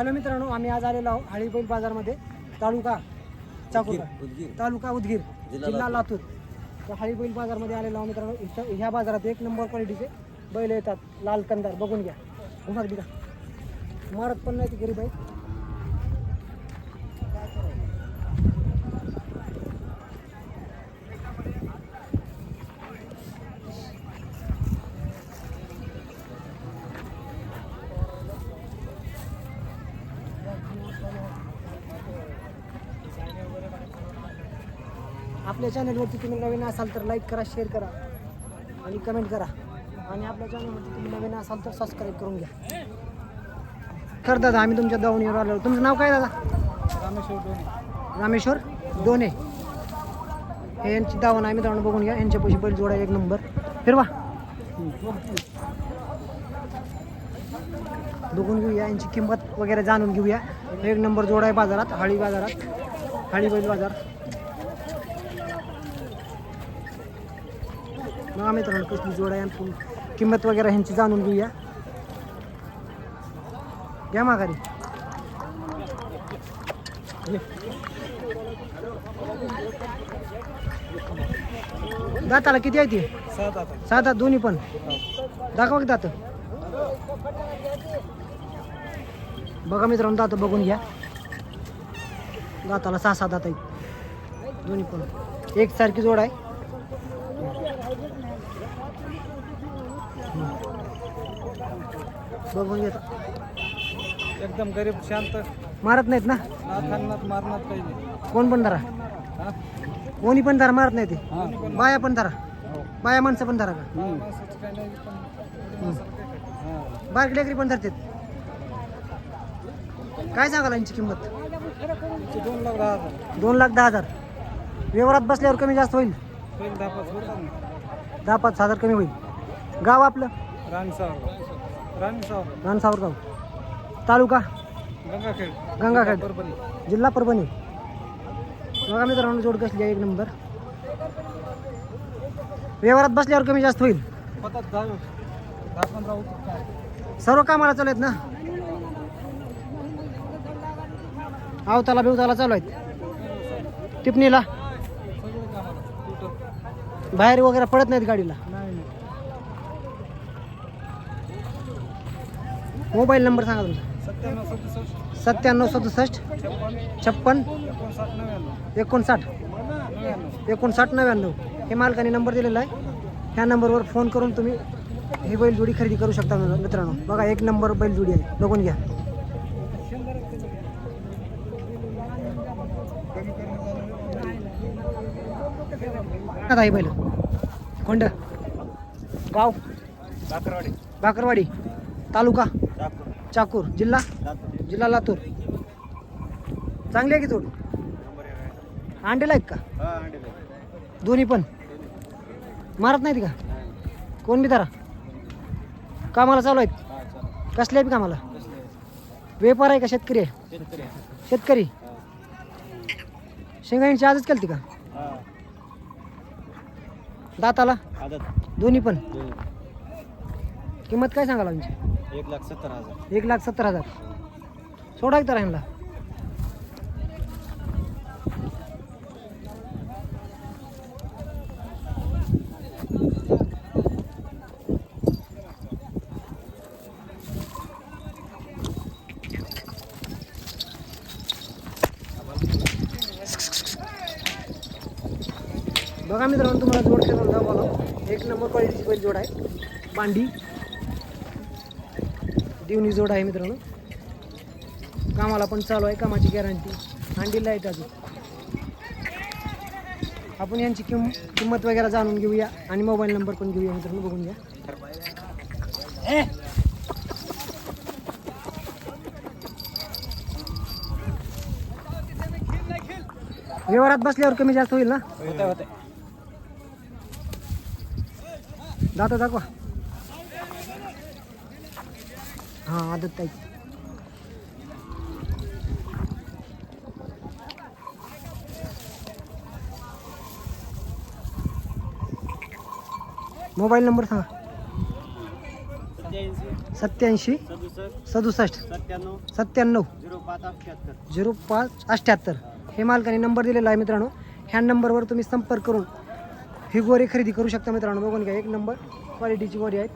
Hello मित्रांनो आम्ही आज आलेलो आहोत हळीबैल बाजारमध्ये तालुका चाकूर तालुका उदगीर जिल्हा लातूर. तर हळीबैल बाजारमध्ये आलेलो आहोत मित्रांनो इथं ह्या बाजारात एक नंबर क्वालिटीचे बैल येतात लाल कंदार बघून घ्या. घुमार बिगा मारत पण नाही ती गरीब आहे. आपल्या चॅनलवरती तुम्ही नवीन असाल तर लाईक करा शेअर करा आणि कमेंट करा. आणि आपल्या चॅनलवरती तुम्ही नवीन असाल तर सबस्क्राईब करून घ्या. तर दादा आम्ही तुमच्या दावणीवर आलो. तुमचं नाव काय दादा? रामेश्वर दोने. हे यांची दावण आम्ही दावण बघून घ्या. यांच्या पैसे बैल जोडा एक नंबर फिरवा. बघून घेऊया यांची किंमत वगैरे जाणून घेऊया. एक नंबर जोडा आहे बाजारात हळी बाजारात. हळी बैल बाजार. बघा मित्रांनो कसली जोड आहे आणि फुल किंमत वगैरे ह्यांची जाणून घेऊया. घ्या माघारी. दाताला किती आहे ती? सात दात. दोन्ही पण. दाखवा की दात. बघा मित्रांनो दात बघून घ्या. दाताला सहा सात दात आहेत. दोन्ही पण. एक सारखी जोड आहे. बघून घेता. एकदम गरीब शांत. मारत नाहीत ना? नाथांनात मारणार काही नाही. कोण पण धरा? कोणी पण धरा मारत नाही ते. बाया पण धरा. हो. बाया माणसं पण धरा का. बारीक लेकरी पण धरतात. काय सांगाल यांची किंमत? दोन लाख दहा हजार. दोन लाख दहा हजार व्यवहारात बसल्यावर कमी जास्त होईल? पाच दहा पाच हजार कमी होईल. गाव आपलं? रानसावरगाव तालुका? गंगाखेड. गंगाखेड. परभणी. जिल्हा परभणी. बघा मित्रांनो जोड कसली आहे एक नंबर. व्यवहारात बसल्यावर कमी जास्त होईल. सर्व कामाला चालू आहेत ना? आवताला बिवताला चालू आहेत. टिपणीला? बाहेर वगैरे पडत नाहीत गाडीला नाही नाही मोबाईल नंबर सांगा तुमचा. सत्त्याण्णव सदुसष्ट. सत्त्याण्णव सदुसष्ट. छप्पन. एकोणसाठ एकोणसाठ. नव्याण्णव. हे मालकाने नंबर दिलेला आहे. ह्या नंबरवर फोन करून तुम्ही ही बैलजोडी खरेदी करू शकता मित्रांनो. बघा एक नंबर बैलजोडी आहे. बघून घ्या. आता ही बैल. कोंड गाव? बाकरवाडी तालुका? नागपूर चाकूर जिल्हा? जिल्हा लातूर. चांगली आहे की जोड अंडेला आहेत का? दोन्ही पण? मारत नाहीत का? कोण बी धरा. कामाला चालू आहेत? कसल्या बी कामाला? कसले व्यापार आहे का शेतकरी आहे? शेतकरी. शेंगाईंची आजच केलती का? दाताला? दोन्ही पण? किंमत काय सांगाल आमची? एक लाख सत्तर हजार. एक लाख सत्तर हजार. सोडा की तर ह्यांना. बघा मित्रांनो तुम्हाला जोड केलं दाखवलं एक नंबर क्वालिटीची बैल जोड आहे. बांडी दिवणी जोड आहे मित्रांनो. कामाला पण चालू आहे कामाची गॅरंटी अंडीला आहे अजून. आपण यांची किंम किंमत वगैरे जाणून घेऊया आणि मोबाईल नंबर पण घेऊया मित्रांनो बघून घ्या. व्यवहारात बसल्यावर कमी जास्त होईल ना? होते होते दाता दाखवा. हां आदत ताई मोबाईल नंबर सांगा. सत्याऐंशी सदुसष्ट सत्त्याण्णव झिरो पाच अठ्ठ्याहत्तर झिरो पाच अठ्ठ्याहत्तर हे मालकाने नंबर दिलेला आहे मित्रांनो. ह्या नंबरवर तुम्ही संपर्क करून ही गोरी खरेदी करू शकता मित्रांनो. बघून घ्या एक नंबर क्वालिटीची गोरी आहेत.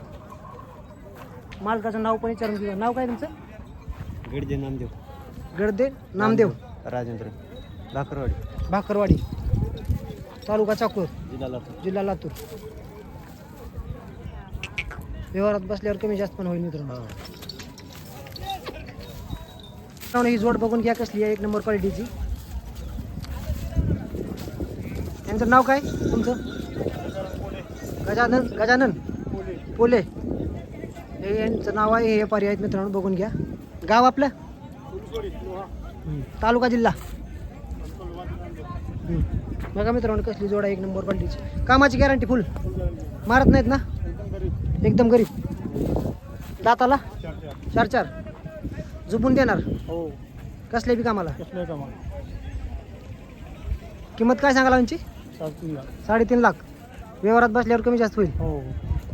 मालकाचं नाव पण विचारून घेऊया. नाव काय तुमचं? गडजे नामदेव. गडदे नामदेव. राजेंद्र. भाकरवाडी. भाकरवाडी. तालुका चाकूर. जिल्हा लातूर. जिल्हा लातूर. व्यवहारात बसल्यावर कमी जास्त पण होईल मित्रांनो. मित्रांनो, ही जोड बघून घ्या कसली आहे. एक नंबर क्वालिटीची. यांचं नाव काय? तुमचं? गजानन? गजानन? पोले. हे यांचं नाव आहे हे व्यापारी आहेत मित्रांनो बघून घ्या. गाव आपलं. तालुका जिल्हा. बघा मित्रांनो कसली जोड आहे एक नंबर क्वालिटीची कामाची गॅरंटी फुल मारत नाहीत ना? एकदम गरीब. दाताला? चार चार. झुपून देणार? हो. कसले बी कामाला? किंमत काय सांगाला यांची? सातशे साडेतीन लाख. व्यवहारात बसल्यावर कमी जास्त होईल. हो.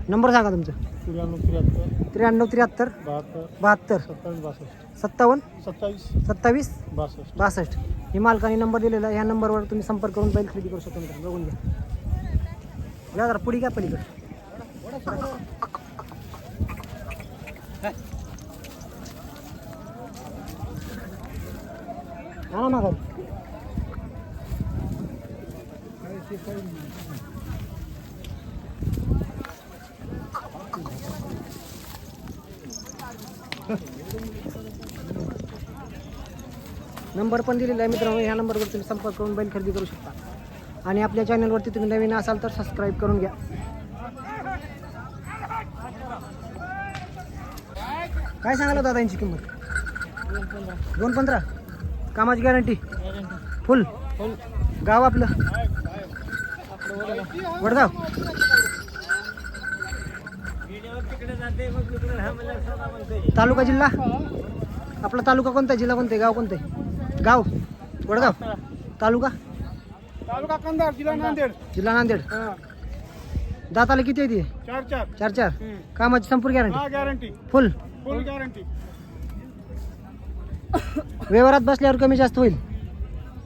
नंबर सांगा तुमचं. त्र्याण्णव त्र्याहत्तर. त्र्याण्णव त्र्याहत्तर. बहात्तर. बहात्तर. सत्तावीस बासष्ट. सत्तावन्न. सत्तावीस. सत्तावीस. बासष्ट. बासष्ट. ही मालकाने नंबर दिलेला आहे. ह्या नंबरवर तुम्ही संपर्क करून बैल खरेदी करू शकता मित्रांनो. बघून घ्या. या जरा पुढे घ्या पलीकडे. हा ना घरी नंबर पण दिलेला आहे मित्रांनो. ह्या नंबरवर तुम्ही संपर्क करून बैल खरेदी करू शकता. आणि आपल्या चॅनलवरती तुम्ही नवीन असाल तर सबस्क्राईब करून घ्या. काय सांगाल दादा यांची किंमत? दोन पंधरा. कामाची गॅरंटी फुल गाव आपलं? वडगाव? तालुका जिल्हा? आपला तालुका कोणता जिल्हा कोणता गाव कोणतं गाव? वडगाव? तालुका? तालुका कंधार जिल्हा नांदेड. जिल्हा नांदेड. दाताला किती आहे ती? चार चार. चार चार. कामाची संपूर्ण गॅरंटी हा गॅरंटी फुल फुल गॅरंटी व्यवहारात बसल्यावर कमी जास्त होईल?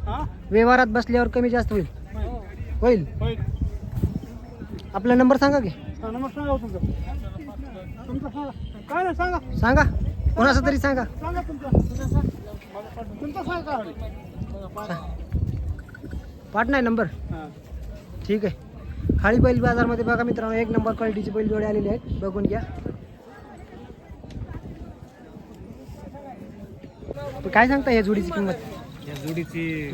हा? व्यवहारात बसल्यावर कमी जास्त होईल? होईल. आपला नंबर सांगा की. नंबर सांगा तुमचा. काय नाही सांगा. सांगा कोणाचा तरी सांगा. सांगा तुमचा तुमचा सांगा पाठ नाही नंबर. हा ठीक आहे. खाली बैल बाजारमध्ये बघा मित्रांनो एक नंबर क्वालिटीची बैल जोडे आलेले आहेत. बघून घ्या. काय सांगता या जोडीची किंमत? या जोडीची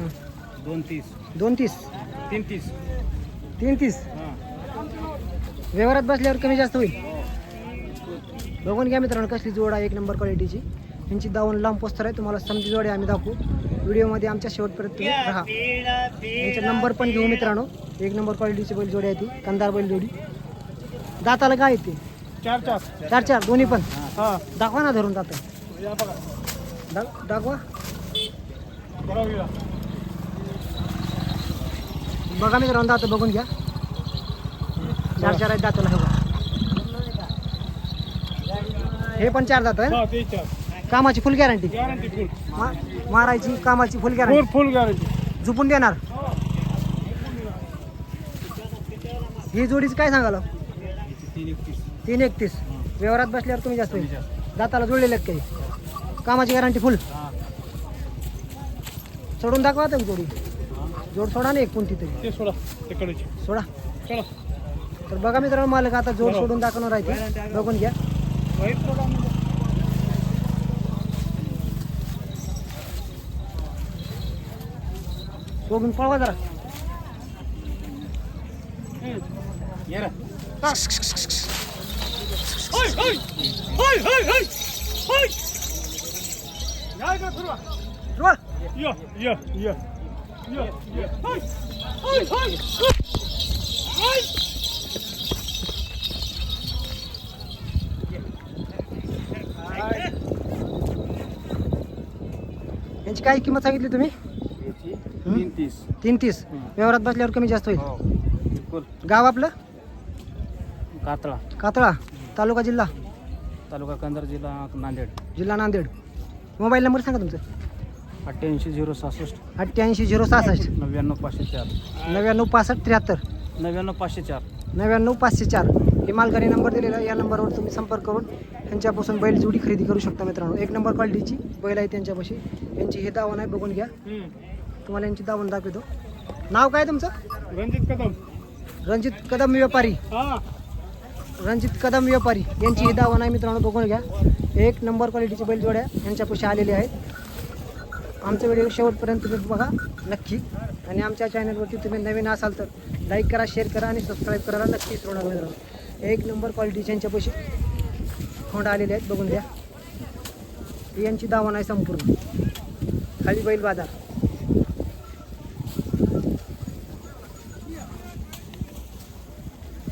दोन तीस. दोन तीस. तीन तीस. तीन तीस. व्यवहारात बसल्यावर कमी जास्त होईल. बघून घ्या मित्रांनो कसली जोड आहे एक नंबर क्वालिटीची यांची दावून लांब पोस्टर आहे तुम्हाला समजी जोडे आम्ही दाखवू. व्हिडिओमध्ये आमच्या शेवटपर्यंत तुम्ही राहा. यांचा नंबर पण घेऊ मित्रांनो. एक नंबर क्वालिटीची बैल जोडी आहे ती कंदार बैल जोडी. दाताला काय येते चार चार. चार चार दोन्ही पण. हा. दाखवा ना धरून दाता. दाखवा. बघा मित्रांनो दात बघून घ्या. चार चार आहेत दाताला हे बघा. हे पण चार दात आहे? हा ते चार. कामाची फुल गॅरंटी गॅरंटी फुल मारायची कामाची फुल फुल गॅरंटी फुल गॅरंटी झुपून देणार? ही. जोडीची काय सांगाल? तीन एकतीस. व्यवहारात बसल्यावर तुम्ही जास्त दाताला जुळलेले आहेत काही. कामाची गॅरंटी फुल सोडून दाखवा तुम्ही जोडी. जोड सोडा ना एक कोणती तरी ते सोडा तिकडची सोडा. चला. तर बघा मित्रांनो मालक आता जोड सोडून दाखवणार आहे ते. बघून घ्या. बघून पळवा जरा ये रे. टाक. होय, होय. होय, होय, होय. होय. या इकडे फिरवा. जोड ये, ये, ये. ये, ये. होय. होय, होय. होय. यांची काय किंमत सांगितली तुम्ही? तीन तीस. तीन तीस. व्यवहारात बसल्यावर कमी जास्त होईल. हो बिलकुल. गाव आपलं? कातळा. कातळा. तालुका जिल्हा? तालुका कंधार जिल्हा नांदेड. जिल्हा नांदेड. मोबाईल नंबर सांगा तुमचा. अठ्ठ्याऐंशी झिरो सहासष्ट. अठ्ठ्याऐंशी झिरो सहासष्ट. नव्याण्णव पाचशे चार. नव्याण्णव पासष्ट त्र्याहत्तर. नव्याण्णव पाचशे चार. नव्याण्णव पाचशे चार. हे मालकाने नंबर दिलेला आहे. या नंबरवर तुम्ही संपर्क करून त्यांच्यापासून बैल जोडी खरेदी करू शकता मित्रांनो. एक नंबर क्वालिटीची बैल आहे त्यांच्यापाशी. यांची हे दावण आहे बघून घ्या. तुम्हाला यांची दावण दाखवतो. नाव काय तुमचं? रणजित कदम. रणजित कदम व्यापारी. रणजित कदम व्यापारी. यांची ही दावण आहे मित्रांनो बघून घ्या. एक नंबर क्वालिटीची बैलजोड्या यांच्यापाशी आलेले आहेत. आमचा व्हिडिओ शेवटपर्यंत तुम्ही बघा नक्की. आणि आमच्या चॅनलवरती तुम्ही नवीन असाल तर लाईक करा शेअर करा आणि सबस्क्राईब करायला नक्की विसरू नका मित्रांनो. एक नंबर क्वालिटीचे यांच्यापाशी खोंड आलेले आहेत बघून घ्या. यांची दावण आहे संपूर्ण. खाली बैल बाजार.